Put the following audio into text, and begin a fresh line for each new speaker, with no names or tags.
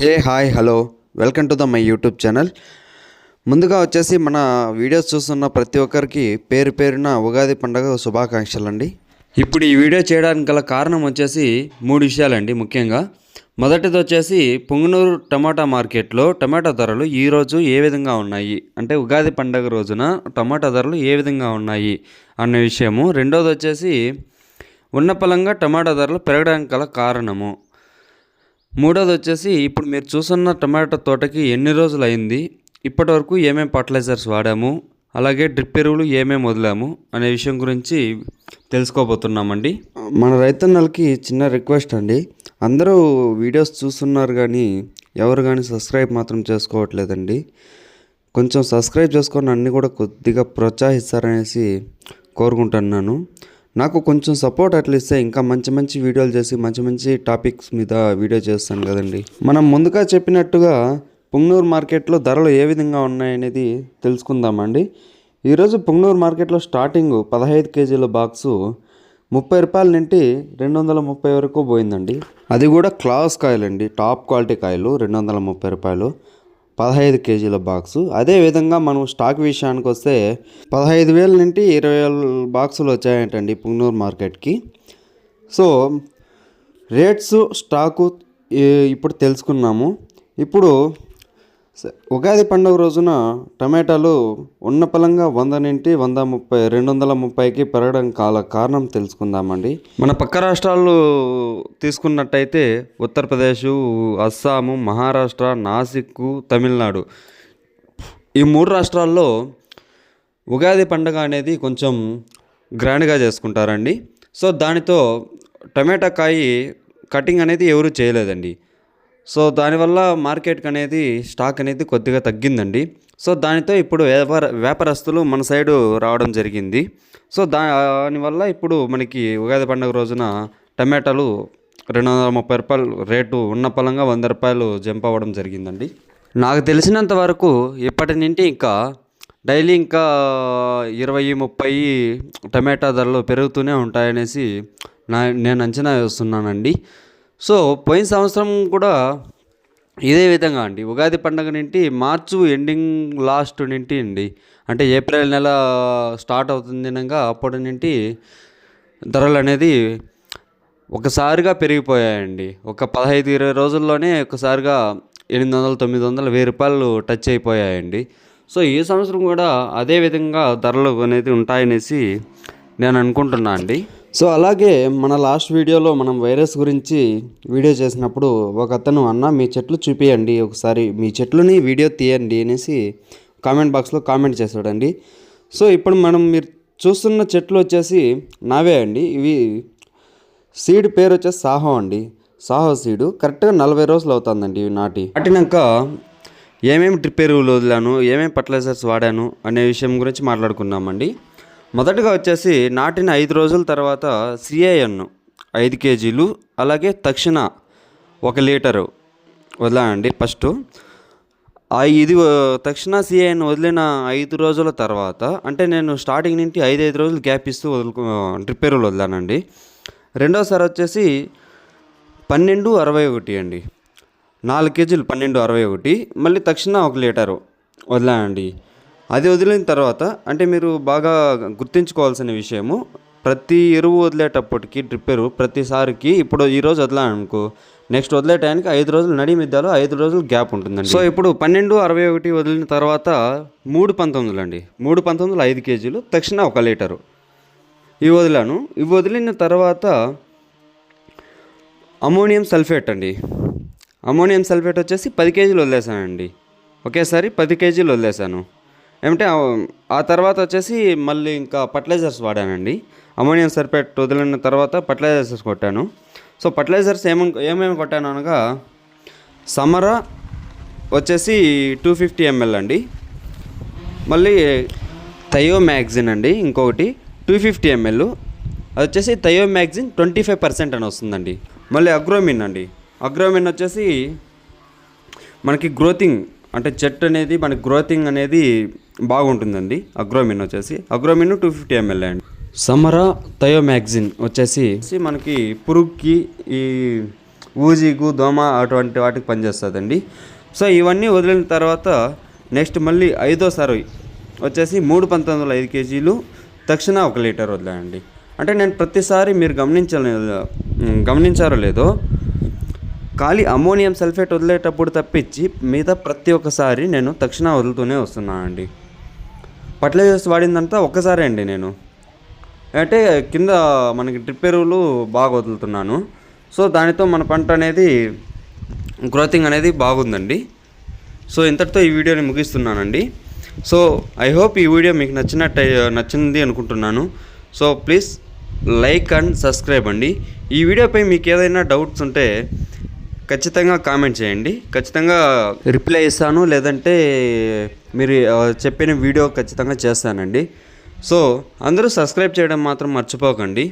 Hey hi hello. Welcome to the my YouTube channel. ముందుగా వచ్చేసి మన వీడియోస్ చూస్తున్న ప్రతి ఒక్కరికి పేరు పేరున ఉగాది పండుగ శుభాకాంక్షలు అండి ఇప్పుడు ఈ వీడియో చేయడానికి గల కారణం వచ్చేసి మూడు విషయాలండి ముఖ్యంగా. మొదటిది వచ్చేసి పొంగనూరు టమాటా మార్కెట్లో టమాటా ధరలు ఈరోజు ఏ విధంగా ఉన్నాయి? అంటే ఉగాది పండుగ రోజున టమాటా ధరలు ఏ విధంగా ఉన్నాయి అన్న విషయము. రెండోది వచ్చేసి ఉన్న పలంగా టమాటా ధరలు పెరగడానికి గల కారణము. మూడోది వచ్చేసి ఇప్పుడు మీరు చూస్తున్న టమాటా తోటకి ఎన్ని రోజులు అయింది ఇప్పటి వరకు ఏమేమి ఫర్టిలైజర్స్ వాడాము? అలాగే డ్రిప్ ఎరువులు ఏమేమి వదిలాము? అనే విషయం గురించి తెలుసుకోబోతున్నామండి. మన రైతన్నలకి చిన్న రిక్వెస్ట్ అండి. అందరూ వీడియోస్ చూస్తున్నారు కానీ ఎవరు కానీ సబ్స్క్రైబ్ మాత్రం చేసుకోవట్లేదండి. కొంచెం సబ్స్క్రైబ్ చేసుకొని అన్నీ కూడా కొద్దిగా ప్రోత్సహిస్తారనేసి కోరుకుంటున్నాను. నాకు కొంచెం సపోర్ట్ అట్లా ఇస్తే ఇంకా మంచి మంచి వీడియోలు చేసి మంచి మంచి టాపిక్స్ మీద వీడియో చేస్తాను కదండి. మనం ముందుగా చెప్పినట్టుగా పుంగనూరు మార్కెట్లో ధరలు ఏ విధంగా ఉన్నాయనేది తెలుసుకుందామండి. ఈరోజు పుంగనూరు మార్కెట్లో స్టార్టింగ్ పదహైదు కేజీల బాక్సు ముప్పై రూపాయల నుండి రెండు వందల ముప్పై వరకు పోయిందండి. అది కూడా క్లాస్ కాయలండి టాప్ క్వాలిటీ కాయలు రెండు వందల ముప్పై రూపాయలు. పదహైదు కేజీల బాక్సు. అదే విధంగా మనం స్టాక్ విషయానికి వస్తే పదహైదు వేల నుండి ఇరవై వేల బాక్సులు వచ్చాయంటండి పుంగనూరు మార్కెట్కి. సో రేట్స్ స్టాకు ఇప్పుడు తెలుసుకున్నాము. ఇప్పుడు ఉగాది పండుగ రోజున టమాటాలు ఉన్న పలంగా వంద నుండి వంద ముప్పై రెండు వందల ముప్పైకి పెరగడం కాల కారణం తెలుసుకుందామండి. మన పక్క రాష్ట్రాలు తీసుకున్నట్టయితే ఉత్తరప్రదేశ్ అస్సాము మహారాష్ట్ర నాసిక్ తమిళనాడు. ఈ మూడు రాష్ట్రాల్లో ఉగాది పండుగ అనేది కొంచెం గ్రాండ్గా చేసుకుంటారండి. సో దానితో టమాటా కాయ కటింగ్ అనేది ఎవరు చేయలేదండి. సో దానివల్ల మార్కెట్కి అనేది స్టాక్ అనేది కొద్దిగా తగ్గిందండి. సో దానితో ఇప్పుడు వ్యాపార వ్యాపారస్తులు మన సైడు రావడం జరిగింది. సో దానివల్ల ఇప్పుడు మనకి ఉగాది పండుగ రోజున టమాటాలు రెండు వందల ముప్పై రూపాయలు రేటు ఉన్న పలంగా వంద రూపాయలు జంప్ అవ్వడం జరిగిందండి. నాకు తెలిసినంత వరకు ఇప్పటి నుండి ఇంకా డైలీ ఇంకా ఇరవై ముప్పై టమాటా ధరలు పెరుగుతూనే ఉంటాయనేసి నా నేను అంచనా వేస్తున్నానండి. సో పోయిన సంవత్సరం కూడా ఇదే విధంగా అండి. ఉగాది పండుగ నుండి మార్చు ఎండింగ్ లాస్ట్ నుండి అండి. అంటే ఏప్రిల్ నెల స్టార్ట్ అవుతుంది అనగా అప్పటి నుండి ధరలు అనేది ఒకసారిగా పెరిగిపోయాయండి. ఒక పదహైదు ఇరవై రోజుల్లోనే ఒకసారిగా ఎనిమిది వందలు తొమ్మిది వందలు వెయ్యి రూపాయలు టచ్ అయిపోయాయండి. సో ఈ సంవత్సరం కూడా అదే విధంగా ధరలు అనేది ఉంటాయనేసి నేను అనుకుంటున్నా అండి. సో అలాగే మన లాస్ట్ వీడియోలో మనం వైరస్ గురించి వీడియో చేసినప్పుడు ఒక అతను అన్న మీ చెట్లు చూపియండి ఒకసారి మీ చెట్లుని వీడియో తీయండి అనేసి కామెంట్ బాక్స్లో కామెంట్ చేశాడండి. సో ఇప్పుడు మనం మీరు చూస్తున్న చెట్లు వచ్చేసి నావే అండి. ఇవి సీడ్ పేరు వచ్చేసి సాహో అండి. సాహో సీడు. కరెక్ట్గా నలభై రోజులు అవుతుందండి ఇవి నాటి. నాటినాక ఏమేమి డ్రిప్ ఎరువులు వదిలాను ఏమేమి ఫర్టిలైజర్స్ వాడాను అనే విషయం గురించి మాట్లాడుకున్నామండి మొదటగా వచ్చేసి నాటిన ఐదు రోజుల తర్వాత సిఐఎన్ ఐదు కేజీలు అలాగే తక్షణ ఒక లీటరు వదిలానండి ఫస్ట్. ఇది తక్షణ సిఐఎన్ వదిలిన ఐదు రోజుల తర్వాత అంటే నేను స్టార్టింగ్ నుండి ఐదు ఐదు రోజులు గ్యాప్ ఇస్తూ వదులుకు డ్రిప్ ఎరువులు వదిలానండి. రెండోసారి వచ్చేసి పన్నెండు అరవై ఒకటి అండి. నాలుగు కేజీలు పన్నెండు అరవై ఒకటి మళ్ళీ తక్షణ ఒక లీటరు వదిలానండి. అది వదిలిన తర్వాత అంటే మీరు బాగా గుర్తుంచుకోవాల్సిన విషయము ప్రతి ఎరువు వదిలేటప్పటికి డ్రిప్ ఎరువు ప్రతిసారికి ఇప్పుడు ఈరోజు రోజు అనుకో నెక్స్ట్ వదిలే టైంకి ఐదు రోజులు నడి మిద్దాలో ఐదు రోజులు గ్యాప్ ఉంటుందండి. సో ఇప్పుడు పన్నెండు అరవై ఒకటి వదిలిన తర్వాత మూడు పంతొమ్మిదిలు అండి. మూడు పంతొమ్మిదిలు ఐదు కేజీలు తక్షణ ఒక లీటరు. ఇవి వదిలాను. ఇవి వదిలిన తర్వాత అమోనియం సల్ఫేట్ అండి. అమోనియం సల్ఫేట్ వచ్చేసి పది కేజీలు వదిలేసానండి. ఒకేసారి పది కేజీలు వదిలేసాను. ఏమంటే ఆ- తర్వాత వచ్చేసి మళ్ళీ ఇంకా ఫర్టిలైజర్స్ వాడానండి. అమోనియం సర్పేట్ వదిలిన తర్వాత ఫర్టిలైజర్స్ కొట్టాను. సో ఫర్టిలైజర్స్ ఏమ ఏమేమి కొట్టాను అనగా సమరా వచ్చేసి టూ ఫిఫ్టీ ఎంఎల్ అండి. మళ్ళీ థయో మ్యాగ్జిన్ అండి ఇంకొకటి టూ ఫిఫ్టీ ఎంఎల్ అది వచ్చేసి thiamethoxam twenty five percent అని వస్తుందండి. మళ్ళీ అగ్రోమిన్ అండి. అగ్రోమిన్ వచ్చేసి మనకి గ్రోతింగ్ అంటే చెట్టు అనేది మనకి గ్రోతింగ్ అనేది బాగుంటుందండి. అగ్రోమిన్ వచ్చేసి. అగ్రోమిన్ టూ ఫిఫ్టీ ఎంఎల్ అండి. సమరా థయో మ్యాగ్జిన్ వచ్చేసి మనకి పురుగుకి ఈ ఊజిగు దోమ అటువంటి వాటికి పనిచేస్తుందండి. సో ఇవన్నీ వదిలిన తర్వాత నెక్స్ట్ మళ్ళీ ఐదోసారి వచ్చేసి మూడు పంతొమ్మిది వందల ఐదు కేజీలు తక్షణ ఒక లీటర్ వదిలేయండి. అంటే నేను ప్రతిసారి మీరు గమనించలేదు గమనించారో లేదో ఖాళీ అమ్మోనియం సల్ఫేట్ వదిలేటప్పుడు తప్పించి మిగతా ప్రతి ఒక్కసారి నేను తక్షణ వదులుతూనే వస్తున్నానండి. ఫర్టిలైజర్స్ వాడిందంతా ఒక్కసారే అండి నేను. అంటే కింద మనకి డ్రిప్ ఎరువులు బాగా వదులుతున్నాను. సో దానితో మన పంట అనేది గ్రోతింగ్ అనేది బాగుందండి. సో ఇంతటితో ఈ వీడియోని ముగిస్తున్నానండి. సో ఐ హోప్ ఈ వీడియో మీకు నచ్చినట్టు నచ్చింది అనుకుంటున్నాను. So please like and subscribe అండి. ఈ వీడియోపై మీకు ఏదైనా డౌట్స్ ఉంటే ఖచ్చితంగా కామెంట్ చేయండి. ఖచ్చితంగా రిప్లై ఇస్తాను లేదంటే మీరు చెప్పిన వీడియో ఖచ్చితంగా చేస్తానండి. సో అందరూ సబ్స్క్రైబ్ చేయడం మాత్రం మర్చిపోకండి.